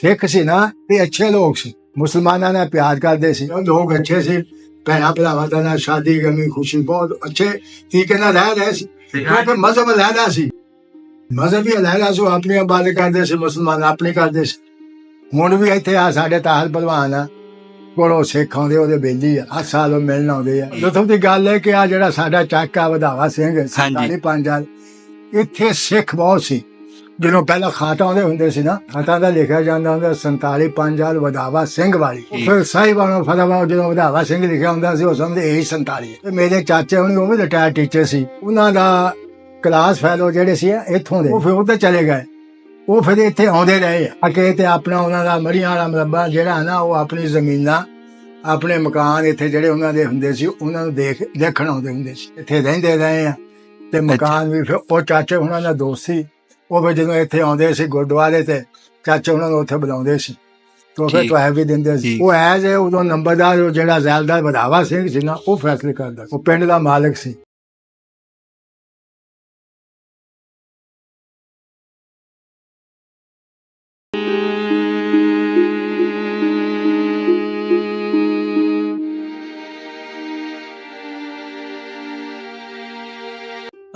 ਸਿੱਖ ਸੀ ਨਾ ਤੇ ਅੱਛੇ ਲੋਕ ਸੀ। ਮੁਸਲਮਾਨਾਂ ਨਾਲ ਪਿਆਰ ਕਰਦੇ ਸੀ। ਉਹ ਲੋਕ ਅੱਛੇ ਸੀ। ਭੈਣਾਂ ਭਰਾਵਾਂ ਦਾ ਨਾਲ ਸ਼ਾਦੀ ਗਮੀ ਖੁਸ਼ੀ ਬਹੁਤ ਅੱਛੇ ਤਰੀਕੇ ਨਾਲ ਰਹਿ ਰਹੇ ਸੀ। ਕਿਉਂਕਿ ਮਜ਼ਹਬ ਅਲੱਗਾ ਸੀ। ਮਜ਼ਹਬ ਵੀ ਅਲੱਗਾ ਸੀ ਉਹ ਆਪਣੀਆਂ ਬਾਤ ਕਰਦੇ ਸੀ ਮੁਸਲਮਾਨ ਆਪਣੀ ਕਰਦੇ ਸੀ। ਹੁਣ ਵੀ ਇੱਥੇ ਆ ਸਾਡੇ ਤਾਹਲ ਭਲਵਾਨ ਆ। ਕੋਲੋਂ ਸਿੱਖ ਆਉਂਦੇ ਉਹਦੇ ਬੇਲੀ ਆ। ਹਰ ਸਾਲ ਉਹ ਮਿਲਣ ਆਉਂਦੇ ਆ। ਲੁਤਫ ਦੀ ਗੱਲ ਹੈ ਕਿ ਆ ਜਿਹੜਾ ਸਾਡਾ ਚੱਕ ਆ ਵਧਾਵਾ ਸਿੰਘ ਸੰਤਾਲੀ ਪੰਜਾਲ ਇੱਥੇ ਸਿੱਖ ਬਹੁਤ ਸੀ। ਜਦੋਂ ਪਹਿਲਾਂ ਖਾਤਾ ਆਉਂਦੇ ਹੁੰਦੇ ਸੀ ਨਾ ਖਾਤਾ ਦਾ ਲਿਖਿਆ ਜਾਂਦਾ ਹੁੰਦਾ 47 ਪੰਜਾਲ ਵਧਾਵਾ ਸਿੰਘ ਵਾਲੀ। ਫਿਰ ਸਾਹਿਬਾਨੋਂ ਫਤਵਾ ਜਦੋਂ ਵਧਾਵਾ ਸਿੰਘ ਲਿਖਿਆ ਹੁੰਦਾ ਸੀ ਉਹ ਸਮਝਦੇ ਇਹ 47 ਤੇ ਮੇਰੇ ਚਾਚੇ ਹੁਣੀ ਉਹ ਵੀ ਰਿਟਾਇਰ ਟੀਚਰ ਸੀ। ਉਹਨਾਂ ਦਾ ਕਲਾਸ ਫੈਲੋ ਜਿਹੜੇ ਸੀ ਇੱਥੋਂ ਦੇ ਉਹ ਫਿਰ ਉੱਧਰ ਚਲੇ ਗਏ। ਉਹ ਫਿਰ ਇੱਥੇ ਆਉਂਦੇ ਰਹੇ। ਆ ਅਕੇ ਤੇ ਆਪਣਾ ਉਹਨਾਂ ਦਾ ਮੜੀਆਂ ਵਾਲਾ ਮਰਬਾ ਜਿਹੜਾ ਨਾ ਉਹ ਆਪਣੀ ਜ਼ਮੀਨਾਂ ਆਪਣੇ ਮਕਾਨ ਇੱਥੇ ਜਿਹੜੇ ਉਹਨਾਂ ਦੇ ਹੁੰਦੇ ਸੀ ਉਹਨਾਂ ਨੂੰ ਦੇਖ ਦੇਖਣ ਆਉਂਦੇ ਹੁੰਦੇ ਸੀ। ਇੱਥੇ ਰਹਿੰਦੇ ਰਹੇ ਆ। ਤੇ ਮਕਾਨ ਵੀ ਫਿਰ ਉਹ ਚਾਚੇ ਉਹਨਾਂ ਦਾ ਦੋਸਤ ਸੀ। ਉਹ ਫਿਰ ਜਦੋਂ ਇੱਥੇ ਆਉਂਦੇ ਸੀ ਗੁਰਦੁਆਰੇ ਤੇ ਚਾਚੇ ਉਹਨਾਂ ਨੂੰ ਉੱਥੇ ਬੁਲਾਉਂਦੇ ਸੀ ਤੋਂ ਫਿਰ ਠੀਕ। ਤੋਂ ਵੀ ਦਿੰਦੇ ਸੀ ਠੀਕ। ਉਹ ਐਜ ਉਦੋਂ ਨੰਬਰਦਾਰ ਉਹ ਜਿਹੜਾ ਜ਼ੈਲਦਾਰ ਵਧਾਵਾ ਸਿੰਘ ਸੀ ਨਾ ਉਹ ਫੈਸਲੇ ਕਰਦਾ ਸੀ। ਉਹ ਪਿੰਡ ਦਾ ਮਾਲਕ ਸੀ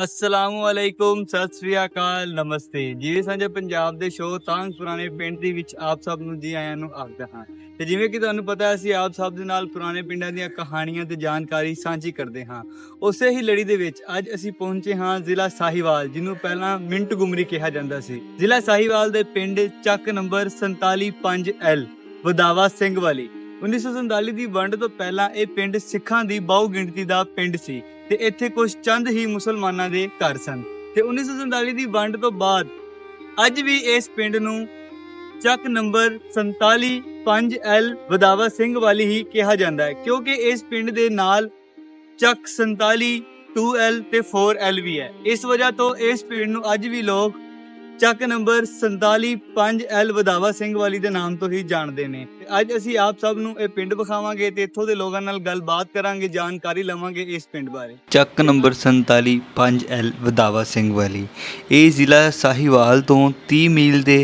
ਅਸਲਾਮੁ ਅਲੈਕੁਮ ਸਤਿ ਸ੍ਰੀ ਅਕਾਲ ਨਮਸਤੇ। ਜਿਵੇਂ ਸਾਂਝੇ ਪੰਜਾਬ ਦੇ ਸ਼ੋਅ ਤਾਂਗ ਪੁਰਾਣੇ ਪਿੰਡ ਦੇ ਵਿੱਚ ਆਪ ਸਭ ਨੂੰ ਜੀ ਆਇਆਂ ਨੂੰ ਆਖਦਾ ਹਾਂ। ਤੇ ਜਿਵੇਂ ਕਿ ਤੁਹਾਨੂੰ ਪਤਾ ਹੈ, ਅਸੀਂ ਆਪ ਸਭ ਦੇ ਨਾਲ ਪੁਰਾਣੇ ਪਿੰਡਾਂ ਦੀਆਂ ਕਹਾਣੀਆਂ ਤੇ ਜਾਣਕਾਰੀ ਸਾਂਝੀ ਕਰਦੇ ਹਾਂ। ਉਸੇ ਹੀ ਲੜੀ ਦੇ ਵਿੱਚ ਅੱਜ ਅਸੀਂ ਪਹੁੰਚੇ ਹਾਂ ਜ਼ਿਲ੍ਹਾ ਸਾਹੀਵਾਲ ਜਿਹਨੂੰ ਪਹਿਲਾਂ ਮਿੰਟ ਗੁਮਰੀ ਕਿਹਾ ਜਾਂਦਾ ਸੀ। ਜ਼ਿਲ੍ਹਾ ਸਾਹੀਵਾਲ ਦੇ ਪਿੰਡ ਚੱਕ ਨੰਬਰ 475L ਵਧਾਵਾ ਸਿੰਘ ਵਾਲੀ। 1947 ਦੀ ਵੰਡ ਤੋਂ ਪਹਿਲਾਂ ਇਹ ਪਿੰਡ ਸਿੱਖਾਂ ਦੀ ਬਹੁ ਗਿਣਤੀ ਦਾ ਪਿੰਡ ਸੀ ਤੇ ਇੱਥੇ ਕੁਝ ਚੰਦ ਹੀ ਮੁਸਲਮਾਨਾਂ ਦੇ ਘਰ ਸਨ। ਤੇ 1947 ਦੀ ਵੰਡ ਤੋਂ ਬਾਅਦ ਅੱਜ ਵੀ ਇਸ ਪਿੰਡ ਨੂੰ ਚੱਕ ਨੰਬਰ 475L ਵਧਾਵਾ ਸਿੰਘ ਵਾਲੀ ਹੀ ਕਿਹਾ ਜਾਂਦਾ ਹੈ, ਕਿਉਂਕਿ ਇਸ ਪਿੰਡ ਦੇ ਨਾਲ ਚੱਕ 47 2L ਤੇ 4L ਵੀ ਹੈ। ਇਸ ਵਜ੍ਹਾ ਤੋਂ ਇਸ ਪਿੰਡ ਨੂੰ ਅੱਜ ਵੀ ਲੋਕ ਚੱਕ ਨੰਬਰ 475L ਵਧਾਵਾ ਸਿੰਘ ਵਾਲੀ ਦੇ ਨਾਮ ਤੋਂ ਹੀ ਜਾਣਦੇ ਨੇ। ਤੇ ਅੱਜ ਅਸੀਂ ਆਪ ਸਭ ਨੂੰ ਇਹ ਪਿੰਡ ਵਿਖਾਵਾਂਗੇ ਤੇ ਇੱਥੋਂ ਦੇ ਲੋਕਾਂ ਨਾਲ ਗੱਲਬਾਤ ਕਰਾਂਗੇ, ਜਾਣਕਾਰੀ ਲਵਾਂਗੇ ਇਸ ਪਿੰਡ ਬਾਰੇ। ਚੱਕ ਨੰਬਰ 47 5L ਵਧਾਵਾ ਸਿੰਘ ਵਾਲੀ। ਇਹ ਜ਼ਿਲ੍ਹਾ ਸਾਹੀਵਾਲ ਤੋਂ 30 ਮੀਲ ਦੇ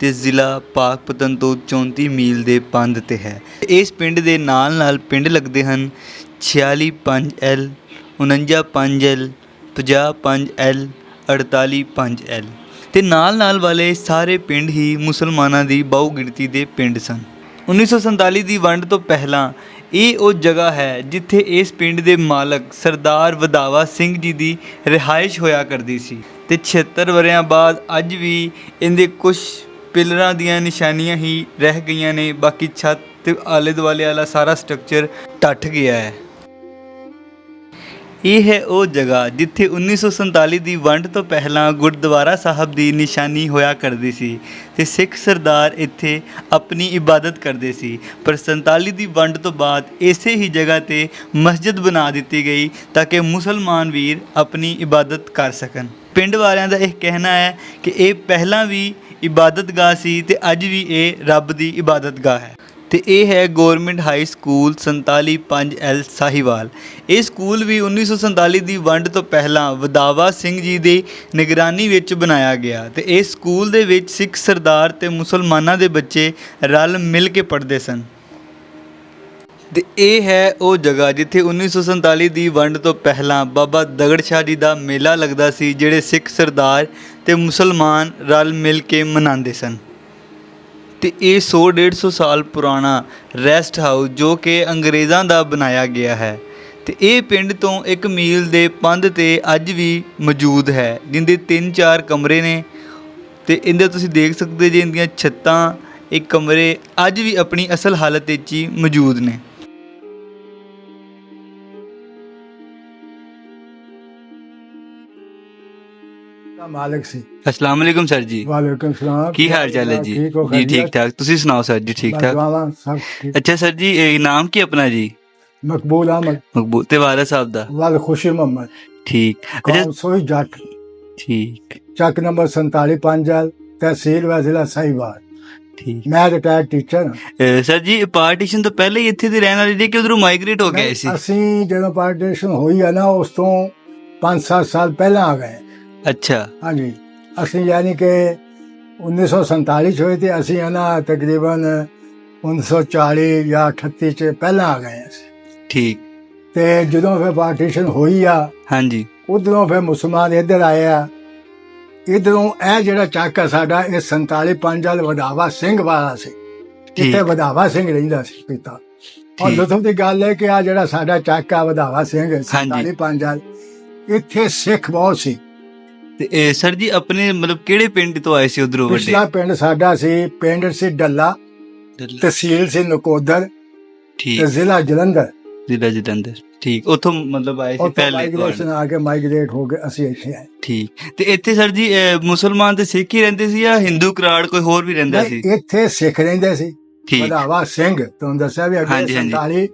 ਤੇ ਜ਼ਿਲ੍ਹਾ ਪਾਕਪਤਨ ਤੋਂ 34 ਮੀਲ ਦੇ ਪੰਧ ਤੇ ਹੈ। ਇਸ ਪਿੰਡ ਦੇ ਨਾਲ ਨਾਲ ਪਿੰਡ ਲੱਗਦੇ ਹਨ 46 5L 49 5L 50 5L 48 5L ਤੇ ਨਾਲ ਨਾਲ ਵਾਲੇ ਸਾਰੇ ਪਿੰਡ ਹੀ ਮੁਸਲਮਾਨਾਂ ਦੀ ਬਹੁਗਿਣਤੀ ਦੇ ਪਿੰਡ ਸਨ। 1947 ਦੀ ਵੰਡ ਤੋਂ ਪਹਿਲਾਂ ਇਹ ਉਹ ਜਗ੍ਹਾ ਹੈ ਜਿੱਥੇ ਇਸ ਪਿੰਡ ਦੇ ਮਾਲਕ ਸਰਦਾਰ ਵਧਾਵਾ ਸਿੰਘ ਜੀ ਦੀ ਰਿਹਾਇਸ਼ ਹੋਇਆ ਕਰਦੀ ਸੀ ਤੇ 76 ਵਰਿਆਂ ਬਾਅਦ ਅੱਜ ਵੀ ਇਹਦੇ ਕੁਝ ਪਿਲਰਾਂ ਦੀਆਂ ਨਿਸ਼ਾਨੀਆਂ ਹੀ ਰਹਿ ਗਈਆਂ ਨੇ। ਬਾਕੀ ਛੱਤ ਤੇ ਆਲੇ ਦੁਆਲੇ ਵਾਲਾ ਸਾਰਾ ਸਟਰਕਚਰ ਟੱਟ ਗਿਆ ਹੈ। ਇਹ ਹੈ ਉਹ ਜਗ੍ਹਾ ਜਿੱਥੇ 1947 ਦੀ ਵੰਡ ਤੋਂ ਪਹਿਲਾਂ ਗੁਰਦੁਆਰਾ ਸਾਹਿਬ ਦੀ ਨਿਸ਼ਾਨੀ ਹੋਇਆ ਕਰਦੀ ਸੀ ਤੇ ਸਿੱਖ ਸਰਦਾਰ ਇੱਥੇ ਆਪਣੀ ਇਬਾਦਤ ਕਰਦੇ ਸੀ। ਪਰ 47 ਦੀ ਵੰਡ ਤੋਂ ਬਾਅਦ ਇਸੇ ਹੀ ਜਗ੍ਹਾ ਤੇ ਮਸਜਿਦ ਬਣਾ ਦਿੱਤੀ ਗਈ ਤਾਂ ਕਿ ਮੁਸਲਮਾਨ ਵੀਰ ਆਪਣੀ ਇਬਾਦਤ ਕਰ ਸਕਣ। ਪਿੰਡ ਵਾਲਿਆਂ ਦਾ ਇਹ ਕਹਿਣਾ ਹੈ ਕਿ ਇਹ ਪਹਿਲਾਂ ਵੀ ਇਬਾਦਤਗਾਹ ਸੀ ਤੇ ਅੱਜ ਵੀ ਇਹ ਰੱਬ ਦੀ ਇਬਾਦਤਗਾਹ ਹੈ। ਤੇ ਇਹ ਹੈ government high school 475L Sahiwal. ਇਹ ਸਕੂਲ ਵੀ 1947 ਦੀ ਵੰਡ ਤੋਂ ਪਹਿਲਾਂ ਵਧਾਵਾ ਸਿੰਘ ਜੀ ਦੀ ਨਿਗਰਾਨੀ ਵਿੱਚ ਬਣਾਇਆ ਗਿਆ ਤੇ ਇਸ ਸਕੂਲ ਦੇ ਵਿੱਚ ਸਿੱਖ ਸਰਦਾਰ ਤੇ ਮੁਸਲਮਾਨਾਂ ਦੇ ਬੱਚੇ ਰਲ ਮਿਲ ਕੇ ਪੜ੍ਹਦੇ ਸਨ। ਤੇ ਇਹ ਹੈ ਉਹ ਜਗ੍ਹਾ ਜਿੱਥੇ 1947 ਦੀ ਵੰਡ ਤੋਂ ਪਹਿਲਾਂ ਬਾਬਾ ਦਗੜ ਸ਼ਾਹ ਜੀ ਦਾ ਮੇਲਾ ਲੱਗਦਾ ਸੀ, ਜਿਹੜੇ ਸਿੱਖ ਸਰਦਾਰ ਤੇ ਮੁਸਲਮਾਨ ਰਲ ਮਿਲ ਕੇ ਮਨਾਉਂਦੇ ਸਨ। ਤੇ ਇਹ 100 150 ਸਾਲ ਪੁਰਾਣਾ ਰੈਸਟ ਹਾਊਸ ਜੋ ਕਿ ਅੰਗਰੇਜ਼ਾਂ ਦਾ ਬਣਾਇਆ ਗਿਆ ਹੈ। ਤੇ ਇਹ ਪਿੰਡ ਤੋਂ ਇੱਕ ਮੀਲ ਦੇ ਪੰਧ ਤੇ ਅੱਜ ਵੀ ਮੌਜੂਦ ਹੈ, ਜਿੰਦੇ 3-4 ਕਮਰੇ ਨੇ। ਤੇ ਇਹਦੇ ਤੁਸੀਂ ਦੇਖ ਸਕਦੇ ਜੇ ਇਹਦੀਆਂ ਛੱਤਾਂ, ਇਹ ਕਮਰੇ ਅੱਜ ਵੀ ਆਪਣੀ ਅਸਲ ਹਾਲਤ ਵਿੱਚ ਹੀ ਮੌਜੂਦ ਨੇ। ਮਾਲਕ ਸੀ। ਅਸਲਾਮ ਅਲੈਕੁਮ ਸਰ ਜੀ। ਵਾਲੇਕੁਮ ਸਲਾਮ। ਕੀ ਹਾਲ ਚਾਲ ਹੈ ਜੀ? ਠੀਕ ਹੋ ਜੀ ਠੀਕ ਠਾਕ। ਤੁਸੀਂ ਸੁਣਾਓ ਸਰ ਜੀ ਠੀਕ ਠਾਕ? ਅੱਛਾ ਸਰ ਜੀ ਇਹ ਨਾਮ ਕੀ ਆਪਣਾ ਜੀ? ਮਕਬੂਲ ਅਹਿਮਦ। ਮਕਬੂਲ ਤੇ ਸਾਹਿਬ ਦਾ? ਵਾਲ ਖੁਸ਼ੀ ਮੁਹੰਮਦ। ਠੀਕ। ਅੱਛਾ ਸੋਈ ਜੱਟ। ਠੀਕ। ਚੱਕ ਨੰਬਰ 47 ਪੰਜਾਲ ਤਹਿਸੀਲ ਵਾ ਜ਼ਿਲ੍ਹਾ ਸਾਹੀਵਾਲ। ਠੀਕ। ਮੈਂ retired teacher sir ji partition ਤੋਂ ਪਹਿਲੇ ਹੀ ਇੱਥੇ ਦੇ ਰਹਿਣ ਵਾਲੇ ਜੇ ਕਿ ਉਧਰੋਂ ਮਾਈਗ੍ਰੇਟ ਹੋ ਗਏ ਸੀ। ਅਸੀਂ ਜਦੋਂ ਪਾਰਟੀਸ਼ਨ ਹੋਈ ਹੈ ਨਾ ਉਸ ਤੋਂ 5-7 ਸਾਲ ਪਹਿਲਾਂ ਆ ਗਏ। ਅੱਛਾ। ਹਾਂਜੀ। ਅਸੀਂ ਯਾਨੀ ਕਿ 1947 ਚ ਹੋਏ ਤੇ ਅਸੀਂ ਨਾ ਤਕਰੀਬਨ 1940 ਜਾਂ 38 ਚ ਪਹਿਲਾਂ ਆ ਗਏ ਸੀ ਠੀਕ। ਤੇ ਜਦੋਂ ਫਿਰ ਪਾਰਟੀਸ਼ਨ ਹੋਈ ਆ ਹਾਂਜੀ। ਉਧਰੋਂ ਫਿਰ ਮੁਸਲਮਾਨ ਇੱਧਰ ਆਏ ਆ। ਇਧਰੋਂ ਇਹ ਜਿਹੜਾ ਚੱਕ ਆ ਸਾਡਾ ਇਹ 47 ਪੰਜ ਵਾਲ ਵਧਾਵਾ ਸਿੰਘ ਵਾਲਾ ਸੀ। ਜਿੱਥੇ ਵਧਾਵਾ ਸਿੰਘ ਰਹਿੰਦਾ ਸੀ ਪਿਤਾ। ਔਰ। ਲੁਤਫ ਦੀ ਗੱਲ ਹੈ ਕਿ ਆ ਜਿਹੜਾ ਸਾਡਾ ਚੱਕ ਆ ਵਧਾਵਾ ਸਿੰਘ 47 ਪੰਜ ਵਾਲ ਇੱਥੇ ਸਿੱਖ ਬਹੁਤ ਸੀ। ਤੇ ਸਰ ਜੀ ਆਪਣੇ ਮਤਲਬ ਕਿਹੜੇ ਪਿੰਡ ਤੋਂ ਆਏ ਸੀ ਉਧਰੋਂ ਵੱਡੇ? ਪਿਛਲਾ ਪਿੰਡ ਸਾਡਾ ਸੀ ਪਿੰਡ ਸੀ ਡੱਲਾ ਤਹਿਸੀਲ ਸੀ ਨਕੋਦਰ ਤੇ ਠੀਕ ਜ਼ਿਲ੍ਹਾ ਜਲੰਧਰ। ਜ਼ਿਲ੍ਹਾ ਜਲੰਧਰ ਠੀਕ। ਉੱਥੋਂ ਮਤਲਬ ਆਏ ਸੀ ਪਹਿਲੇ ਮਾਈਗ੍ਰੇਸ਼ਨ ਆ ਕੇ ਮਾਈਗ੍ਰੇਟ ਹੋ ਕੇ ਅਸੀਂ ਇੱਥੇ ਆਏ। ਠੀਕ। ਤੇ ਇੱਥੇ ਸਰ ਜੀ ਮੁਸਲਮਾਨ ਤੇ ਸਿੱਖ ਹੀ ਰਹਿੰਦੇ ਸੀ ਜਾਂ ਹਿੰਦੂ ਕਰਾੜ ਕੋਈ ਹੋਰ ਵੀ ਰਹਿੰਦਾ ਸੀ? ਇੱਥੇ ਸਿੱਖ ਰਹਿੰਦੇ ਸੀ। ਵਧਾਵਾ ਸਿੰਘ ਤੁਹਾਨੂੰ ਦੱਸਿਆ ਵੀ ਅੱਗੇ ਹਾਂਜੀ, ਹਾਂਜੀ। 47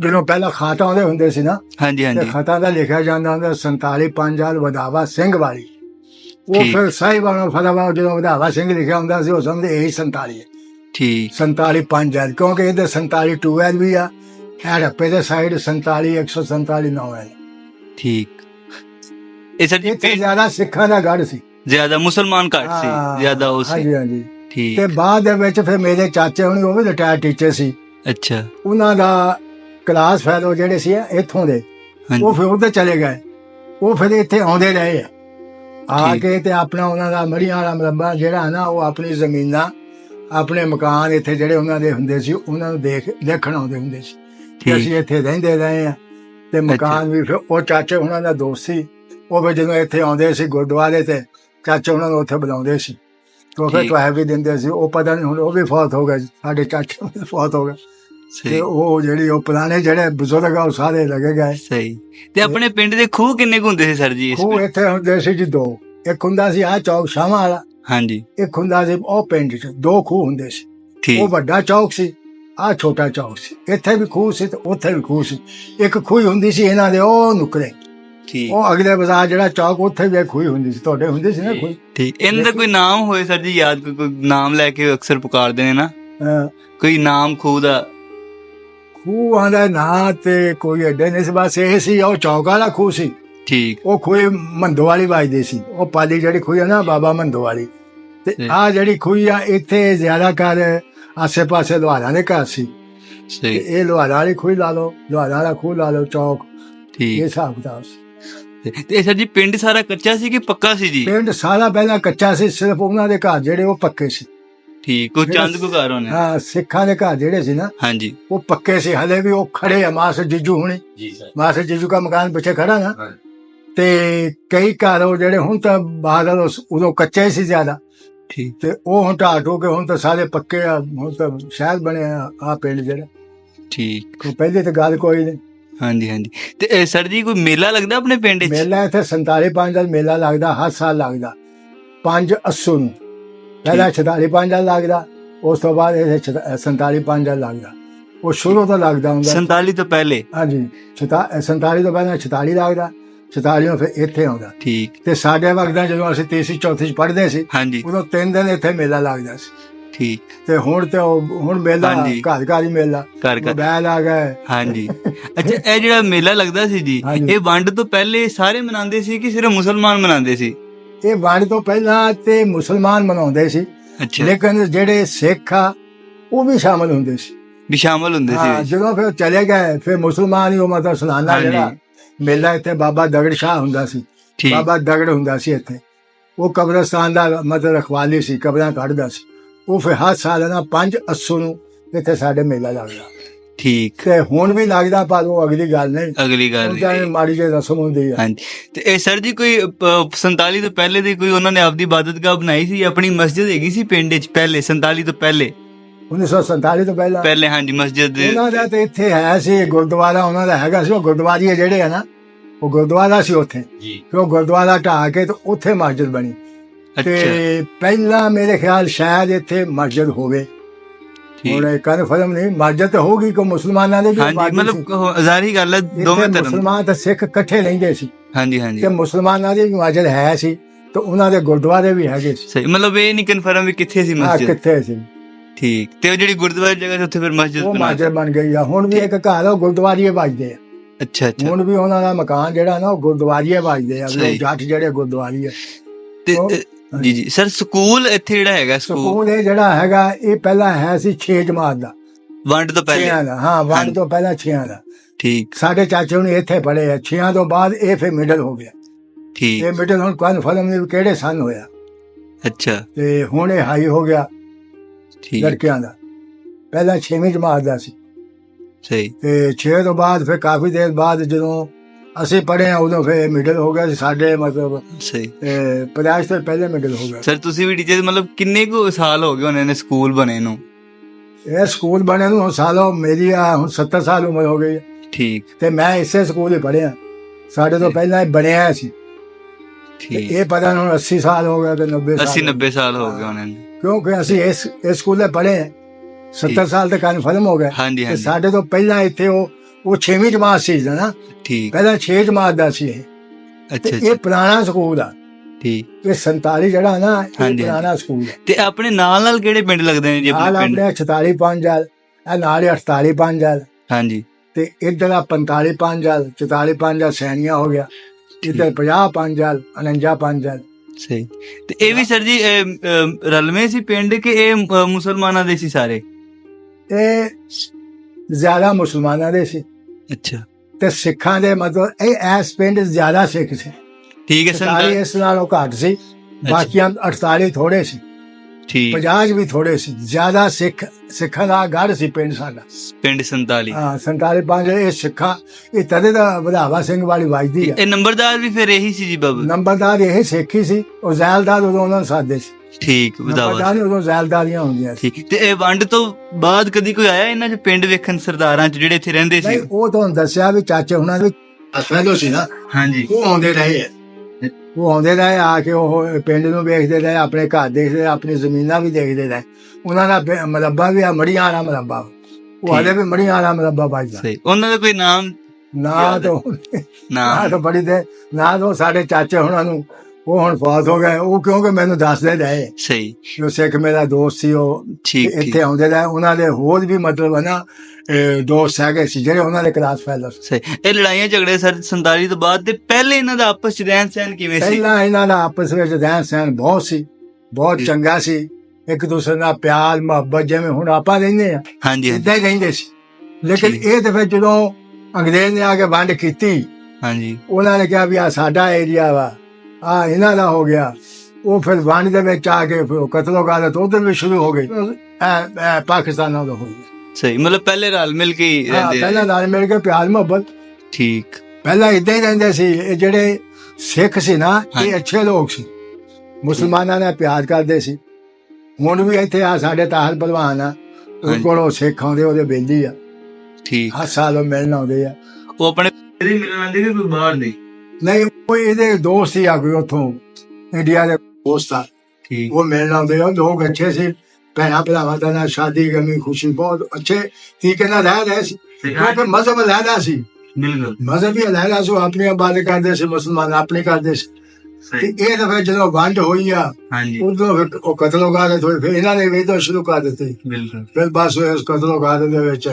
ਜਦੋਂ ਪਹਿਲਾਂ ਖਾਤਾ ਆਉਂਦੇ ਹੁੰਦੇ ਸੀ ਨਾ ਹਾਂਜੀ ਹਾਂਜੀ। ਖਾਤਾ ਦਾ ਲਿਖਿਆ ਜਾਂਦਾ ਹੁੰਦਾ 47 ਪੰਜਾਲ ਵਧਾਵਾ ਸਿੰਘ ਵਾਲੀ। ਉਹ। ਫਿਰ ਸਾਹਿਬਾਨ ਫਲਾਵਾ ਜਦੋਂ ਵਧਾਵਾ ਸਿੰਘ ਲਿਖਿਆ ਹੁੰਦਾ ਸੀ ਉਹ ਸਮਝਦੇ ਇਹੀ 47 ਹੈ ਠੀਕ 47 ਪੰਜਾਲ ਕਿਉਂਕਿ ਇਹਦੇ 47 ਟੂਐਲ ਵੀ ਆ। ਇਹ ਰੱਪੇ ਦੇ ਸਾਈਡ 47 147 ਨੌ ਹੈ ਠੀਕ। ਇਹ ਸਰ ਇੱਥੇ ਜ਼ਿਆਦਾ ਸਿੱਖਾਂ ਦਾ ਗੜ ਸੀ। ਜ਼ਿਆਦਾ ਮੁਸਲਮਾਨ ਘੱਟ ਹਾਂ, ਸੀ ਜ਼ਿਆਦਾ ਉਹ ਸੀ। ਹਾਂਜੀ ਹਾਂਜੀ। ਠੀਕ। ਤੇ ਬਾਅਦ ਦੇ ਵਿੱਚ ਫਿਰ ਮੇਰੇ ਚਾਚੇ ਹੁਣੀ ਉਹ ਵੀ ਰਿਟਾਇਰ ਟੀਚਰ ਸੀ। ਅੱਛਾ। ਉਹਨਾਂ ਦਾ ਕਲਾਸ ਫੈਲੋ ਜਿਹੜੇ ਸੀ ਇੱਥੋਂ ਦੇ ਉਹ ਫਿਰ ਉੱਧਰ ਚਲੇ ਗਏ। ਉਹ ਫਿਰ ਇੱਥੇ ਆਉਂਦੇ ਰਹੇ ਆ। ਆ। ਕੇ ਤੇ ਆਪਣਾ ਉਹਨਾਂ ਦਾ ਮੜੀਆਂ ਵਾਲਾ ਮਰਬਾ ਜਿਹੜਾ ਨਾ ਉਹ ਆਪਣੀ ਜ਼ਮੀਨਾਂ ਆਪਣੇ ਮਕਾਨ ਇੱਥੇ ਜਿਹੜੇ ਉਹਨਾਂ ਦੇ ਹੁੰਦੇ ਸੀ ਉਹਨਾਂ ਨੂੰ ਦੇਖ ਦੇਖਣ ਆਉਂਦੇ ਹੁੰਦੇ ਸੀ। ਠੀਕ। ਅਸੀਂ ਇੱਥੇ ਰਹਿੰਦੇ ਰਹੇ ਆ ਤੇ ਮਕਾਨ ਵੀ ਫਿਰ ਉਹ ਚਾਚੇ ਉਹਨਾਂ ਦਾ ਦੋਸਤ ਸੀ। ਉਹ ਵੀ ਜਦੋਂ ਇੱਥੇ ਆਉਂਦੇ ਸੀ ਗੁਰਦੁਆਰੇ ਤੇ ਚਾਚੇ ਉਹਨਾਂ ਨੂੰ ਉੱਥੇ ਬੁਲਾਉਂਦੇ ਸੀ। ਤੋਂ ਫਿਰ ਠੀਕ। ਟਵਾਏ ਵੀ ਦਿੰਦੇ ਸੀ। ਉਹ ਪਤਾ ਨਹੀਂ ਹੁਣ ਉਹ ਵੀ ਫੌਤ ਹੋ ਗਏ ਸਾਡੇ ਚਾਚੇ ਫੌਤ ਹੋ ਗਏ। ਤੇ ਉਹ ਜਿਹੜੀ ਉਹ ਪੁਰਾਣੇ ਜਿਹੜੇ ਬਜ਼ੁਰਗ ਆ ਉਹ ਸਾਰੇ ਲੱਗੇ ਗਏ। ਸਹੀ। ਤੇ ਆਪਣੇ ਪਿੰਡ ਦੇ ਖੂਹ ਕਿੰਨੇ ਹੁੰਦੇ ਸੀ ਸਰ ਜੀ ਉਹ ਇੱਥੇ ਹੁੰਦੇ ਸੀ ਜੀ ਦੋ। ਇੱਕ ਹੁੰਦਾ ਸੀ ਆ ਚੌਕ ਸ਼ਾਮਾਂ ਵਾਲਾ ਹਾਂਜੀ। ਇੱਕ ਹੁੰਦਾ ਸੀ ਉਹ ਪਿੰਡ 'ਚ। ਦੋ ਖੂਹ ਹੁੰਦੇ ਸੀ। ਠੀਕ। ਉਹ ਵੱਡਾ ਚੌਕ ਸੀ ਆ ਛੋਟਾ ਚੌਕ ਸੀ। ਇੱਥੇ ਵੀ ਖੂਹ ਸੀ ਤੇ ਉੱਥੇ ਵੀ ਖੂਹ ਸੀ। ਇੱਕ ਖੂਹ ਹੁੰਦੀ ਸੀ ਇਹਨਾਂ ਦੇ ਉਹ ਨੁਕਰੇ। ਠੀਕ। ਉਹ ਅਗਲੇ ਬਾਜ਼ਾਰ ਜਿਹੜਾ ਚੌਕ ਉੱਥੇ ਵੀ ਖੂਹ ਹੁੰਦੀ ਸੀ। ਤੁਹਾਡੇ ਹੁੰਦੀ ਸੀ ਨਾ ਖੂਹ? ਠੀਕ ਇਹਨਾਂ ਦਾ ਕੋਈ ਨਾਮ ਹੋਏ ਸਰ ਜੀ ਯਾਦ? ਕੋਈ ਨਾਮ ਲੈ ਕੇ ਅਕਸਰ ਪੁਕਾਰਦੇ ਨੇ ਨਾ। ਕੋਈ ਨਾਮ ਖੂਹ ਦਾ ਖੂਹਾਂ ਦਾ ਨਾਂ ਤੇ ਕੋਈ ਐਡੇ ਨਹੀਂ ਸੀ ਬਸ ਇਹ ਸੀ ਉਹ ਚੌਕ ਵਾਲਾ ਖੂਹ ਸੀ। ਠੀਕ। ਉਹ ਖੂਹ ਮੰਦੋ ਵਾਲੀ ਵੱਜਦੀ ਸੀ। ਉਹ ਪਾਲੀ ਜਿਹੜੀ ਖੂਹ ਹੈ ਨਾ ਬਾਬਾ ਮੰਦੋ ਵਾਲੀ ਤੇ। ਆ ਜਿਹੜੀ ਖੂਹ ਆ ਇੱਥੇ ਜ਼ਿਆਦਾ ਕਰ ਆਸੇ ਪਾਸੇ ਲੋਹਾਰਾਂ ਦੇ ਘਰ ਸੀ। ਸਹੀ ਇਹ ਲੋਹਾਰਾਂ ਵਾਲੀ ਖੂਹ ਲਾ ਲਓ ਲੋਹਾਰਾਂ ਵਾਲਾ ਖੂਹ ਲਾ ਲਓ ਚੌਕ। ਇਹ ਠੀਕ ਹਿਸਾਬ ਕਿਤਾਬ ਸੀ। ਤੇ ਸਰ ਜੀ ਪਿੰਡ ਸਾਰਾ ਕੱਚਾ ਸੀ ਕਿ ਪੱਕਾ ਸੀ ਜੀ? ਪਿੰਡ ਸਾਰਾ ਪਹਿਲਾਂ ਕੱਚਾ ਸੀ ਸਿਰਫ ਉਹਨਾਂ ਦੇ ਘਰ ਜਿਹੜੇ ਉਹ ਪੱਕੇ ਸੀ। ਠੀਕ ਜਿਹੜਾ- ਚੰਦ ਕੋ ਘਰ ਹੋਣੇ? ਹਾਂ ਸਿੱਖਾਂ ਦੇ ਘਰ ਜਿਹੜੇ ਸੀ ਨਾ ਹਾਂਜੀ। ਉਹ ਪੱਕੇ ਸੀ ਹਲੇ ਵੀ ਉਹ ਖੜੇ ਆ ਮਾਸਟਰ ਜੀਜੂ ਹੁਣੇ। ਜੀ ਸਰ। ਮਾਸਟਰ ਜੀਜੂ ਦਾ ਮਕਾਨ ਪਿੱਛੇ ਖੜਾ ਨਾ। ਹਾਂ। ਤੇ ਕਈ ਘਰ ਉਹ ਜਿਹੜੇ ਹੁਣ ਤਾਂ ਬਾਦਲ ਉਸ- ਉਦੋਂ ਕੱਚੇ ਹੀ ਸੀ ਜ਼ਿਆਦਾ। ਠੀਕ। ਤੇ ਉਹ ਹੁਣ ਢਾਹ ਢੋ ਕੇ ਹੁਣ ਤਾਂ ਸਾਰੇ ਪੱਕੇ ਆ ਹੁਣ ਤਾਂ ਸ਼ਹਿਰ ਬਣੇ ਆ ਆਹ ਪਿੰਡ ਜਿਹੜਾ। ਠੀਕ। ਕੋਈ ਪਹਿਲੇ ਤਾਂ ਗੱਲ ਕੋਈ ਨਹੀਂ। ਹਾਂਜੀ ਹਾਂਜੀ। ਤੇ ਇਹ ਸਰ ਜੀ ਕੋਈ ਮੇਲਾ ਲੱਗਦਾ ਆਪਣੇ ਪਿੰਡ 'ਚ? ਮੇਲਾ ਇੱਥੇ 47 ਪੰਜ ਦਾ ਮੇਲਾ ਲੱਗਦਾ ਹਰ ਸਾਲ ਲੱਗਦਾ। 5 ਅਸੂ ਨੂੰ। ਪਹਿਲਾਂ 46 ਪੰਜ ਦਾ ਲੱਗਦਾ ਉਸ ਤੋਂ ਬਾਅਦ ਇਹ 47 ਪੰਜ ਦਾ ਲੱਗਦਾ ਉਹ ਸ਼ੁਰੂ ਤੋਂ ਲੱਗਦਾ ਹੁੰਦਾ। 47 ਤੋਂ ਪਹਿਲੇ? ਹਾਂਜੀ 47 ਤੋਂ ਪਹਿਲਾਂ 46 ਲੱਗਦਾ 46 ਨੂੰ ਫਿਰ ਇੱਥੇ ਆਉਂਦਾ। ਠੀਕ। ਤੇ ਸਾਡੇ ਵਕਤਾਂ ਜਦੋਂ ਅਸੀਂ ਤੀਸਰੀ ਚੌਥੀ ਚ ਪੜ੍ਹਦੇ ਸੀ ਹਾਂਜੀ। ਉਦੋਂ ਤਿੰਨ ਦਿਨ ਇੱਥੇ ਮੇਲਾ ਲੱਗਦਾ ਸੀ। ਠੀਕ। ਤੇ ਹੁਣ ਤੇ ਉਹ ਹੁਣ ਮੇਲਾ। ਘਰ ਘਰ ਹੀ ਮੇਲਾ। ਬੈਲ ਆ ਗਏ ਹਾਂਜੀ। ਅੱਛਾ ਇਹ ਜਿਹੜਾ ਮੇਲਾ ਲੱਗਦਾ ਸੀ ਜੀ। ਇਹ ਵੰਡ ਤੋਂ ਪਹਿਲੇ ਸਾਰੇ ਮਨਾਉਂਦੇ ਸੀ ਕਿ ਸਿਰਫ ਮੁਸਲਮਾਨ ਮਨਾਉਂਦੇ ਸੀ? ਇਹ ਵੰਡ ਤੋਂ ਪਹਿਲਾਂ ਤੇ ਮੁਸਲਮਾਨ ਮਨਾਉਂਦੇ ਸੀ। ਅੱਛਾ। ਲੇਕਿਨ ਜਿਹੜੇ ਸਿੱਖ ਆ ਉਹ ਵੀ ਸ਼ਾਮਲ ਹੁੰਦੇ ਸੀ। ਵੀ ਸ਼ਾਮਲ ਹੁੰਦੇ ਹਾਂ ਸੀ ਜਦੋਂ ਫਿਰ ਚਲੇ ਗਏ ਫਿਰ ਮੁਸਲਮਾਨ ਹੀ ਉਹ ਮਤਲਬ ਸਲਾਨਾ। ਜਿਹੜਾ ਮੇਲਾ ਇੱਥੇ ਬਾਬਾ ਦਗੜ ਸ਼ਾਹ ਹੁੰਦਾ ਸੀ। ਬਾਬਾ ਦਗੜ ਹੁੰਦਾ ਸੀ ਇੱਥੇ। ਉਹ ਕਬਰਸਤਾਨ ਦਾ ਮਤਲਬ ਰਖਵਾਲੀ ਸੀ ਕਬਰਾਂ ਕੱਢਦਾ ਸੀ। ਉਹ ਫਿਰ ਹਰ ਸਾਲ ਨਾ 5 ਅਸੂ ਨੂੰ ਇੱਥੇ ਸਾਡੇ ਮੇਲਾ ਲੱਗਦਾ। ਠੀਕ ਤੇ ਹੁਣ ਵੀ ਲੱਗਦਾ ਪਰ ਉਹ ਅਗਲੀ ਗੱਲ ਨਹੀਂ। ਅਗਲੀ ਗੱਲ ਇਹ। ਮਾੜੀ ਜਿਹੀ ਰਸਮ ਹੁੰਦੀ ਆ। ਹਾਂਜੀ। ਤੇ ਇਹ ਸਰ ਜੀ ਕੋਈ ਅ, 47 ਤੋਂ ਪਹਿਲੇ ਦੀ ਕੋਈ ਉਹਨਾਂ ਨੇ ਆਪਦੀ ਇਬਾਦਤਗਾਹ ਬਣਾਈ ਸੀ? ਆਪਣੀ ਮਸਜਿਦ ਹੈਗੀ ਸੀ ਪਿੰਡ ਵਿੱਚ ਪਹਿਲੇ 47 ਤੋਂ ਪਹਿਲੇ? 1947 ਤੋਂ ਪਹਿਲਾਂ। ਪਹਿਲੇ ਹਾਂਜੀ ਮਸਜਿਦ ਉਹਨਾਂ ਦਾ ਤੇ ਇੱਥੇ ਹੈ ਸੀ ਗੁਰਦੁਆਰਾ ਉਹਨਾਂ ਦਾ ਹੈਗਾ ਸੀ ਉਹ ਗੁਰਦੁਆਰੀਏ ਜਿਹੜੇ ਆ ਨਾ ਉਹ ਗੁਰਦੁਆਰਾ ਸੀ ਉੱਥੇ। ਜੀ। ਉਹ ਗੁਰਦੁਆਰਾ ਢਾਹ ਕੇ ਤੇ ਉੱਥੇ ਮਸਜਿਦ ਬਣੀ। ਤੇ ਪਹਿਲਾਂ ਮੇਰੇ ਖਿਆਲ ਸ਼ਾਇਦ ਇੱਥੇ ਮਸਜਿਦ ਹੋਵੇ। ਹੁਣ ਇਹ ਕਨਫਰਮ ਨਹੀਂ ਮਸਜਿਦ ਤਾਂ ਹੋਗੀ ਕੋ ਮੁਸਲਮਾਨਾਂ ਦੇ ਵੀ ਹਾਂਜੀ ਮਤਲਬ ਜ਼ਾਹਰੀ ਗੱਲ ਹੈ ਦੋਵੇਂ ਧਰਮ ਮੁਸਲਮਾਨ ਤੇ ਸਿੱਖ ਇਕੱਠੇ ਰਹਿੰਦੇ ਸੀ। ਹਾਂਜੀ ਹਾਂਜੀ। ਤੇ ਮੁਸਲਮਾਨਾਂ ਦੀ ਵੀ ਮਸਜਿਦ ਹੈ ਸੀ ਤੇ ਉਹਨਾਂ ਦੇ ਗੁਰਦੁਆਰੇ ਵੀ ਹੈਗੇ ਸੀ। ਸਹੀ ਮਤਲਬ ਇਹ ਨਹੀਂ ਕਨਫਰਮ ਵੀ ਕਿੱਥੇ ਸੀ ਮਸਜਿਦ? ਕਿੱਥੇ ਸੀ। ਠੀਕ ਤੇ ਉਹ ਜਿਹੜੀ ਗੁਰਦੁਆਰੇ ਜਗ੍ਹਾ ਸੀ ਉੱਥੇ ਫਿਰ ਮਸਜਿਦ ਉਹ ਬਣਾ ਮਸਜਿਦ ਬਣ ਗਈ ਆ ਹੁਣ ਵੀ ਇੱਕ ਘਰ ਉਹ ਗੁਰਦੁਆਰੀਏ ਵੱਜਦੇ ਆ। ਅੱਛਾ ਅੱਛਾ। ਹੁਣ ਵੀ ਉਹਨਾਂ ਦਾ ਮਕਾਨ ਜਿਹੜਾ ਨਾ ਉਹ ਗੁਰਦੁਆਰੀਏ ਵੱਜਦੇ ਆ ਉਹ। ਜੱਟ ਜਿਹੜੇ ਗੁਰਦੁਆਰੀ ਆ। ਤੇ ਜੀ ਜੀ। ਸਰ ਸਕੂਲ ਇੱਥੇ ਜਿਹੜਾ ਹੈਗਾ ਸਕੂਲ ਸਕੂਲ ਇਹ ਜਿਹੜਾ ਹੈਗਾ ਇਹ ਪਹਿਲਾਂ ਹੈ ਸੀ 6 ਜਮਾਤ ਦਾ। ਵੰਡ ਤੋਂ ਪਹਿਲੇ। ਛੇਆਂ ਦਾ ਹਾਂ ਹਾਂਜੀ। ਵੰਡ ਤੋਂ ਪਹਿਲਾਂ 6 ਦਾ। ਠੀਕ। ਸਾਡੇ ਚਾਚੇ ਹੁਣ ਇੱਥੇ ਪੜ੍ਹੇ ਆ। 6 ਤੋਂ ਬਾਅਦ ਇਹ ਫਿਰ ਮਿਡਲ ਹੋ ਗਿਆ। ਠੀਕ। ਇਹ ਮਿਡਲ ਹੁਣ ਕਨਫਰਮ ਨਹੀਂ ਵੀ ਕਿਹੜੇ ਸਨ ਹੋਇਆ? ਅੱਛਾ। ਤੇ ਹੁਣ ਇਹ ਹਾਈ ਹੋ ਗਿਆ ਠੀਕ। ਲੜਕਿਆਂ ਦਾ। ਪਹਿਲਾਂ 6ਵੀਂ ਜਮਾਤ ਦਾ ਸੀ। ਸਹੀ। ਤੇ 6 ਤੋਂ ਬਾਅਦ ਫਿਰ ਕਾਫੀ ਦੇਰ ਬਾਅਦ ਜਦੋਂ ਅਸੀਂ ਪੜ੍ਹੇ ਆ ਉਦੋਂ ਫਿਰ ਮਿਡਲ ਹੋ ਗਿਆ ਸੀ ਸਾਡੇ ਮਤਲਬ ਸਹੀ। ਪਦਾਸ਼ ਤੋਂ ਪਹਿਲੇ ਮਿਡਲ ਹੋ ਗਿਆ। ਸਰ ਤੁਸੀਂ ਵੀ ਟੀਚਰ ਮਤਲਬ ਕਿੰਨੇ ਕੁ ਸਾਲ ਹੋ ਗਏ ਉਹਨਾਂ ਨੇ ਸਕੂਲ ਬਣੇ ਨੂੰ? ਇਹ ਸਕੂਲ ਬਣੇ ਨੂੰ ਸਾਲੋ ਮੇਰੀ ਆ ਹੁਣ 70 ਸਾਲ ਉਮਰ ਹੋ ਗਈ ਠੀਕ। ਤੇ ਮੈਂ ਇਸੇ ਸਕੂਲ ਹੀ ਪੜ੍ਹਿਆ। ਸਾਡੇ ਤੋਂ ਪਹਿਲਾਂ ਇਹ ਬਣਿਆ ਸੀ। ਠੀਕ। ਇਹ ਪਤਾ ਹੁਣ 80 ਸਾਲ ਹੋ ਗਏ ਤੇ 90 ਸਾਲ। 80 90 ਸਾਲ ਹੋ ਗਏ ਉਹਨਾਂ ਨੂੰ। ਕਿਉਂਕਿ ਅਸੀਂ ਇਸ ਇਸ ਸਕੂਲੇ ਪੜ੍ਹੇ ਹਾਂ। 70 ਸਾਲ ਤੱਕ ਕਨਫਰਮ ਹੋ ਗਏ ਹਾਂਜੀ। ਸਾਡੇ ਤੋਂ ਪਹਿਲਾਂ ਇੱਥੇ ਉਹ ਉਹ 6ਵੀਂ ਜਮਾਤ ਸੀ ਨਾ। ਠੀਕ। ਪਹਿਲਾਂ 6 ਜਮਾਤ ਦਾ ਸੀ ਇਹ। ਅੱਛਾ ਇਹ ਪੁਰਾਣਾ ਸਕੂਲ ਆ। ਠੀਕ। ਇਹ 47 ਜਿਹੜਾ ਨਾ ਇਹ ਪੁਰਾਣਾ ਸਕੂਲ ਹੈ ਤੇ ਆਪਣੇ ਨਾਲ ਨਾਲ ਕਿਹੜੇ ਪਿੰਡ ਲੱਗਦੇ ਨੇ ਜੀ ਆਪਣੇ ਪਿੰਡ? ਆਪਣੇ 46 ਪੰਜ ਹਾਲ ਇਹ ਨਾਲ ਹੀ 48 ਪੰਜ ਹਾਲ ਹਾਂਜੀ। ਤੇ ਇੱਧਰ ਆ 45 ਪੰਜ ਹਾਲ 44 ਪੰਜ ਹਾਲ ਸੈਣੀਆਂ ਹੋ ਗਿਆ। ਇੱਧਰ 50 ਪੰਜ ਹਾਲ 49 ਪੰਜ ਹਾਲ ਸਹੀ। ਤੇ ਇਹ ਵੀ ਸਰ ਜੀ ਰਲਵੇਂ ਸੀ ਪਿੰਡ ਕਿ ਇਹ ਮੁਸਲਮਾਨਾਂ ਦੇ ਸੀ ਸਾਰੇ? ਇਹ ਜ਼ਿਆਦਾ ਮੁਸਲਮਾਨਾਂ ਦੇ ਸੀ। ਅੱਛਾ। ਤੇ ਸਿੱਖਾਂ ਦੇ ਮਤਲਬ ਇਹ ਐਸ ਪਿੰਡ ਜ਼ਿਆਦਾ ਸਿੱਖ ਸੀ। ਠੀਕ ਹੈ 47 ਸਰ ਇਸ ਨਾਲੋਂ ਘੱਟ ਸੀ ਬਾਕੀਆਂ 48 ਥੋੜੇ ਸੀ। ਠੀਕ। 50 ਵੀ ਥੋੜੇ ਸੀ। ਜ਼ਿਆਦਾ ਸਿੱਖ ਸਿੱਖਾਂ ਦਾ ਗੜ ਸੀ ਪਿੰਡ ਸਾਡਾ। ਪਿੰਡ 47 ਹਾਂ 47 ਪੰਜ ਇਹ ਸਿੱਖਾਂ ਇਹ ਤਦੇ ਦਾ ਵਧਾਵਾ ਸਿੰਘ ਵਾਲੀ ਵੱਜਦੀ ਆ। ਇਹ ਨੰਬਰਦਾਰ ਵੀ ਫਿਰ ਇਹੀ ਸੀ ਜੀ ਬਾਬਾ? ਨੰਬਰਦਾਰ ਇਹ ਸਿੱਖ ਹੀ ਸੀ ਉਹ ਜ਼ੈਲਦਾਰ ਉਦੋਂ ਉਹਨਾਂ ਨੂੰ ਸਾਦੇ ਸੀ। ਠੀਕ ਵਧਾਵਾ। ਨਹੀਂ, ਉਦੋਂ ਜ਼ੈਲਦਾਰੀਆਂ ਹੁੰਦੀਆਂ ਸੀ। ਠੀਕ ਤੇ ਇਹ ਵੰਡ ਤੋਂ ਬਾਅਦ ਕਦੀ ਕੋਈ ਆਇਆ ਇਹਨਾਂ ਚ ਪਿੰਡ ਵੇਖਣ ਸਰਦਾਰਾਂ ਚ ਜਿਹੜੇ ਇੱਥੇ ਰਹਿੰਦੇ ਸੀ? ਨਹੀਂ ਉਹ ਤੁਹਾਨੂੰ ਦੱਸਿਆ ਵੀ ਚਾਚੇ ਹੁਣਾਂ ਦੇ ਅਸਫੈਲੋ ਸੀ ਨਾ। ਹਾਂਜੀ। ਉਹ ਆਉਂਦੇ ਰਹੇ ਆ। ਉਹ ਆਉਂਦੇ ਰਹੇ ਆ ਕੇ ਉਹ ਪਿੰਡ ਨੂੰ ਵੇਖਦੇ ਰਹੇ ਆਪਣੇ ਘਰ ਦੇਖਦੇ ਰਹੇ, ਆਪਣੀ ਜ਼ਮੀਨਾਂ ਵੀ ਦੇਖਦੇ ਰਹੇ। ਉਹਨਾਂ ਦਾ ਬੇ- ਮਰੱਬਾ ਵੀ ਆ ਮੜੀਆਂ ਵਾਲਾ ਮਰੱਬਾ ਉਹ ਹਾਲੇ ਵੀ ਮੜੀਆਂ ਵਾਲਾ ਮਰੱਬਾ ਵੱਜਦਾ ਸਹੀ। ਉਹਨਾਂ ਦਾ ਕੋਈ ਨਾਮ ਨਾ ਤੋਂ ਨਾ। ਤਾਂ ਬੜੀ ਦੇ ਨਾ ਤੋਂ ਸਾਡੇ ਚਾਚੇ ਹੁਣਾਂ ਨੂੰ ਉਹ ਹੁਣ ਫੌਤ ਹੋ ਗਏ। ਉਹ ਕਿਉਂਕਿ ਮੈਨੂੰ ਦੱਸਦੇ ਰਹੇ ਸਹੀ। ਉਹ ਸਿੱਖ ਮੇਰਾ ਦੋਸਤ ਸੀ ਉਹ ਠੀਕ ਇੱਥੇ ਆਉਂਦੇ ਰਹੇ। ਉਹਨਾਂ ਦੇ ਹੋਰ ਵੀ ਮਤਲਬ ਹੈ ਨਾ ਦੋਸਤ ਹੈਗੇ ਸੀ ਜਿਹੜੇ ਉਹਨਾਂ ਦੇ ਕਲਾਸ ਫੈਲੋ ਸਹੀ। ਇਹ ਲੜਾਈਆਂ ਝਗੜੇ ਸਰ 47 ਤੋਂ ਬਾਅਦ ਤੇ ਪਹਿਲੇ ਇਹਨਾਂ ਦਾ ਆਪਸ ਚ ਰਹਿਣ ਸਹਿਣ ਕਿਵੇਂ ਸੀ? ਪਹਿਲਾਂ ਇਹਨਾਂ ਦਾ ਆਪਸ ਵਿੱਚ ਰਹਿਣ ਸਹਿਣ ਬਹੁਤ ਸੀ ਬਹੁਤ ਜੀ। ਚੰਗਾ ਸੀ। ਇੱਕ ਦੂਸਰੇ ਨਾਲ ਪਿਆਰ ਮੁਹੱਬਤ ਜਿਵੇਂ ਹੁਣ ਆਪਾਂ ਰਹਿੰਦੇ ਆ ਹਾਂਜੀ ਇਦਾਂ ਹੀ ਰਹਿੰਦੇ ਸੀ। ਲੇਕਿਨ। ਇਹ ਤੇ ਫਿਰ ਜਦੋਂ ਅੰਗਰੇਜ਼ ਨੇ ਆ ਕੇ ਵੰਡ ਕੀਤੀ ਹਾਂਜੀ। ਉਹਨਾਂ ਨੇ ਕਿਹਾ ਵੀ ਆ ਸਾਡਾ ਏਰੀਆ ਵਾ। ਆ ਇਹਨਾਂ ਦਾ ਹੋ ਗਿਆ। ਉਹ ਫਿਰ ਵੰਡ ਦੇ ਵਿੱਚ ਆ ਕੇ ਫਿਰ ਉਹ ਕਤਲੋ ਗਾਲਤ ਉਧਰ ਵੀ ਸ਼ੁਰੂ ਹੋ ਗਈ। ਇਹ ਪਾਕਿਸਤਾਨ ਨਾਲ ਹੋ ਗਈ ਸਹੀ ਮਤਲਬ ਪਹਿਲੇ ਰਲ ਮਿਲ ਕੇ ਹੀ ਹਾਂ, ਰਹਿੰਦੇ ਪਹਿਲਾਂ ਨਾਲ ਮਿਲ ਕੇ ਪਿਆਰ ਮੁਹੱਬਤ। ਠੀਕ। ਪਹਿਲਾਂ ਇਦਾਂ ਹੀ ਰਹਿੰਦੇ ਸੀ ਇਹ ਜਿਹੜੇ ਸਿੱਖ ਸੀ ਨਾ। ਇਹ ਅੱਛੇ ਲੋਕ ਸੀ। ਮੁਸਲਮਾਨਾਂ ਨਾਲ ਪਿਆਰ ਕਰਦੇ ਸੀ। ਹੁਣ ਵੀ ਇੱਥੇ ਆ ਸਾਡੇ ਤਾਹਰ ਭਲਵਾਨ ਆ। ਉਹ ਹਾਂਜੀ। ਕੋਲੋਂ ਸਿੱਖ ਆਉਂਦੇ ਉਹਦੇ ਬੇਲੀ ਆ। ਠੀਕ। ਹਰ ਸਾਲ ਉਹ ਮਿਲਣ ਆਉਂਦੇ ਆ। ਉਹ ਆਪਣੇ ਇਹਦੇ ਮਿਲਣ ਆਉਂਦੇ ਕਿ ਕੋਈ ਬਾਹਰ ਦੇ ਨਹੀਂ ਉਹ ਇਹਦੇ ਦੋਸਤ ਹੀ ਆ ਕੋਈ ਉੱਥੋਂ ਇੰਡੀਆ ਦੇ ਦੋਸਤ ਆ ਠੀਕ ਉਹ ਮਿਲਣ ਆਉਂਦੇ ਆ ਲੋਕ ਅੱਛੇ ਸੀ ਭੈਣਾਂ ਭਰਾਵਾਂ ਦਾ ਨਾਲ ਸ਼ਾਦੀ ਗਮੀ ਖੁਸ਼ੀ ਬਹੁਤ ਅੱਛੇ ਤਰੀਕੇ ਨਾਲ ਰਹਿ ਰਹੇ ਸੀ ਕਿਉਂਕਿ ਮਜ਼ਹਬ ਅਲੱਗਾ ਸੀ ਬਿਲਕੁਲ ਮਜ਼ਹਬ ਹੀ ਅਲੱਗਾ ਸੀ ਆਪਣੀਆਂ ਬਾਤ ਕਰਦੇ ਸੀ ਮੁਸਲਮਾਨ ਆਪਣੀ ਕਰਦੇ ਸੀ ਤੇ ਇਹ ਤਾਂ ਫਿਰ ਜਦੋਂ ਵੰਡ ਹੋਈ ਆ ਉਦੋਂ ਫਿਰ ਉਹ ਕਤਲੋ ਗਾਰਤ ਹੋਈ ਫਿਰ ਇਹਨਾਂ ਨੇ ਵੀ ਤਾਂ ਸ਼ੁਰੂ ਕਰ ਦਿੱਤੀ ਬਿਲਕੁਲ ਫਿਰ ਬਸ ਉਹ ਇਸ ਕਤਲੋ ਗਾਰਤ ਦੇ ਵਿੱਚ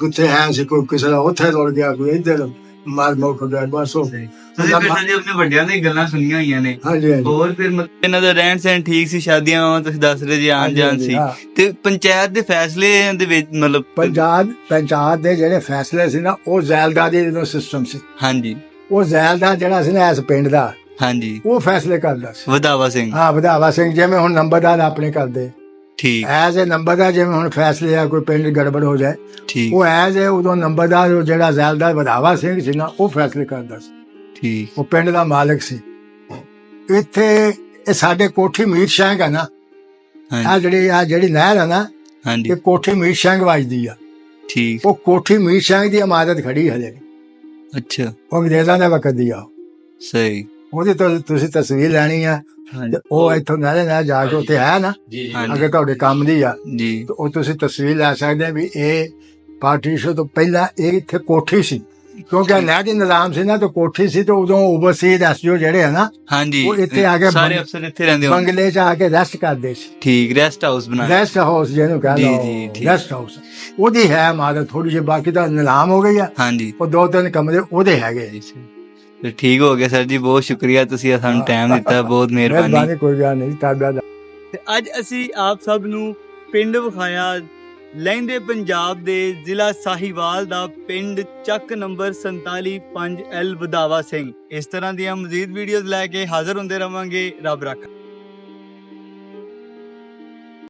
ਕਿੱਥੇ ਹੈ ਸੀ ਕੋਈ ਕਿਸੇ ਦਾ ਉੱਥੇ ਰੁੜ ਗਿਆ ਕੋਈ ਇੱਧਰ ਮਾਰ ਮੁੱਕ ਗਿਆ ਬਸ ਉਹ। ਤੁਸੀਂ ਫਿਰ ਸਾਡੇ ਆਪਣੇ ਵੱਡਿਆਂ ਦੀਆਂ ਗੱਲਾਂ ਸੁਣੀਆਂ ਹੋਈਆਂ ਨੇ। ਹਾਂਜੀ ਹਾਂਜੀ। ਹੋਰ ਫਿਰ ਮਤਲਬ ਇਹਨਾਂ ਦਾ ਰਹਿਣ ਸਹਿਣ ਠੀਕ ਸੀ ਸ਼ਾਦੀਆਂ ਵਾਂ ਤੁਸੀਂ ਦੱਸ ਰਹੇ ਜੀ ਆਣ ਜਾਣ ਹਾਂਜੀ, ਸੀ। ਹਾਂ। ਤੇ ਪੰਚਾਇਤ ਦੇ ਫੈਸਲੇ ਦੇ ਵਿੱਚ ਮਤਲਬ ਪੰਜਾਬ ਪੰਚਾਇਤ ਦੇ ਜਿਹੜੇ ਫੈਸਲੇ ਸੀ ਨਾ ਉਹ ਜ਼ੈਲਦਾਰੀ ਦਾ ਸਿਸਟਮ ਸੀ। ਹਾਂਜੀ। ਉਹ ਜ਼ੈਲਦਾਰ ਜਿਹੜਾ ਸੀ ਨਾ ਇਸ ਪਿੰਡ ਦਾ ਹਾਂਜੀ। ਉਹ ਫੈਸਲੇ ਕਰਦਾ ਸੀ। ਵਧਾਵਾ ਸਿੰਘ। ਹਾਂ ਵਧਾਵਾ ਸਿੰਘ ਜਿਵੇਂ ਹੁਣ ਨੰਬਰਦਾਰ ਆਪਣੇ ਕਰਦੇ। ਠੀਕ। ਐਜ਼ ਏ ਨੰਬਰਦਾਰ ਜਿਵੇਂ ਹੁਣ ਫੈਸਲੇ ਆ ਕੋਈ ਪਿੰਡ ਗੜਬੜ ਹੋ ਜਾਏ ਠੀਕ। ਉਹ ਐਜ਼ ਏ ਉਦੋਂ ਨੰਬਰਦਾਰ ਜਿਹੜਾ ਜ਼ੈਲਦਾਰ ਵਧਾਵਾ ਸਿੰਘ ਸੀ ਨਾ ਉਹ ਫੈਸਲੇ ਕਰਦਾ ਸੀ। ਠੀਕ। ਉਹ ਪਿੰਡ ਦਾ ਮਾਲਕ ਸੀ। ਇੱਥੇ ਇਹ ਸਾਡੇ ਕੋਠੀ ਮੀਰ ਸਿੰਘ ਆ ਨਾ ਆ ਜਿਹੜੀ ਆ ਜਿਹੜੀ ਨਹਿਰ ਆ ਨਾ ਹਾਂਜੀ। ਇਹ ਕੋਠੀ ਮੀਰ ਸਿੰਘ ਵੱਜਦੀ ਆ। ਠੀਕ। ਉਹ ਕੋਠੀ ਮੀਰ ਸਿੰਘ ਦੀ ਇਮਾਰਤ ਖੜੀ ਹਲੇ ਅੱਛਾ। ਉਹ ਅੰਗਰੇਜ਼ਾਂ ਦੇ ਵਕਤ ਦੀ ਆ। ਸਹੀ। ਉਹਦੀ ਤਾਂ ਤੁਸੀਂ ਤਸਵੀਰ ਲੈਣੀ ਆ ਤੇ ਉਹ ਇੱਥੋਂ ਨਾਲੇ ਨਾਲ ਜਾ ਕੇ ਉੱਥੇ ਹੈ ਨਾ? ਅਗੇ ਤੁਹਾਡੇ ਕੰਮ ਦੀ ਆ। ਜੀ। ਉਹ ਤੁਸੀਂ ਤਸਵੀਰ ਲੈ ਸਕਦੇ ਆ ਵੀ ਇਹ ਪਾਰਟੀਸ਼ਨ ਤੋਂ ਪਹਿਲਾਂ ਇਹ ਇੱਥੇ ਕੋਠੀ ਸੀ। ਕਿਉਂਕਿ ਨਹਿਰ ਦੀ ਨਿਜ਼ਾਮ ਸੀ ਨਾ ਤੇ ਕੋਠੀ ਸੀ ਤੇ ਉਦੋਂ ਓਵਰਸੀਜ਼ ਐਸਜੀਓ ਜਿਹੜੇ ਆ ਨਾ ਹਾਂਜੀ। ਉਹ ਇੱਥੇ ਆ ਕੇ ਸਾਰੇ ਅਫਸਰ ਇੱਥੇ ਰਹਿੰਦੇ ਹੋਣ ਬੰਗਲੇ 'ਚ ਆ ਕੇ ਰੈਸਟ ਕਰਦੇ ਸੀ। ਠੀਕ ਰੈਸਟ ਹਾਊਸ ਬਣਾਇਆ ਰੈਸਟ ਹਾਊਸ ਜਿਹਨੂੰ ਜੀ, ਕਹਿੰਦਾ ਜੀ, ਠੀਕ। ਰੈਸਟ ਹਾਊਸ ਉਹਦੀ ਹੈ ਇਮਾਰਤ ਥੋੜੀ ਜਿਹੀ ਬਾਕੀ ਤਾਂ ਨਿਲਾਮ ਹੋ ਗਈ ਆ। ਹਾਂਜੀ। ਉਹ ਦੋ ਤਿੰਨ ਕਮਰੇ ਉਹਦੇ ਹੈਗੇ। ਜੀ। ਤੇ ਠੀਕ ਹੋ ਗਿਆ ਸਰ ਜੀ ਬਹੁਤ ਸ਼ੁਕਰੀਆ ਤੁਸੀਂ ਸਾਨੂੰ ਟਾਈਮ ਦਿੱਤਾ ਬਹੁਤ ਮਿਹਰਬਾਨੀ। ਕੋਈ ਗੱਲ ਨਹੀਂ ਤਾਬਿਆ ਤੇ ਅੱਜ ਅਸੀਂ ਆਪ ਸਭ ਨੂੰ ਪਿੰਡ ਵਿਖਾਇਆ ਲਹਿੰਦੇ ਪੰਜਾਬ ਦੇ ਜ਼ਿਲ੍ਹਾ ਸਾਹੀਵਾਲ ਦਾ ਪਿੰਡ ਚੱਕ ਨੰਬਰ 475 ਐਲ ਵਧਾਵਾ ਸਿੰਘ। ਇਸ ਤਰ੍ਹਾਂ ਦੀਆਂ ਮਜ਼ੀਦ ਵੀਡੀਓਜ਼ ਲੈ ਕੇ ਹਾਜ਼ਰ ਹੁੰਦੇ ਰਵਾਂਗੇ ਰੱਬ ਰੱਖਾ।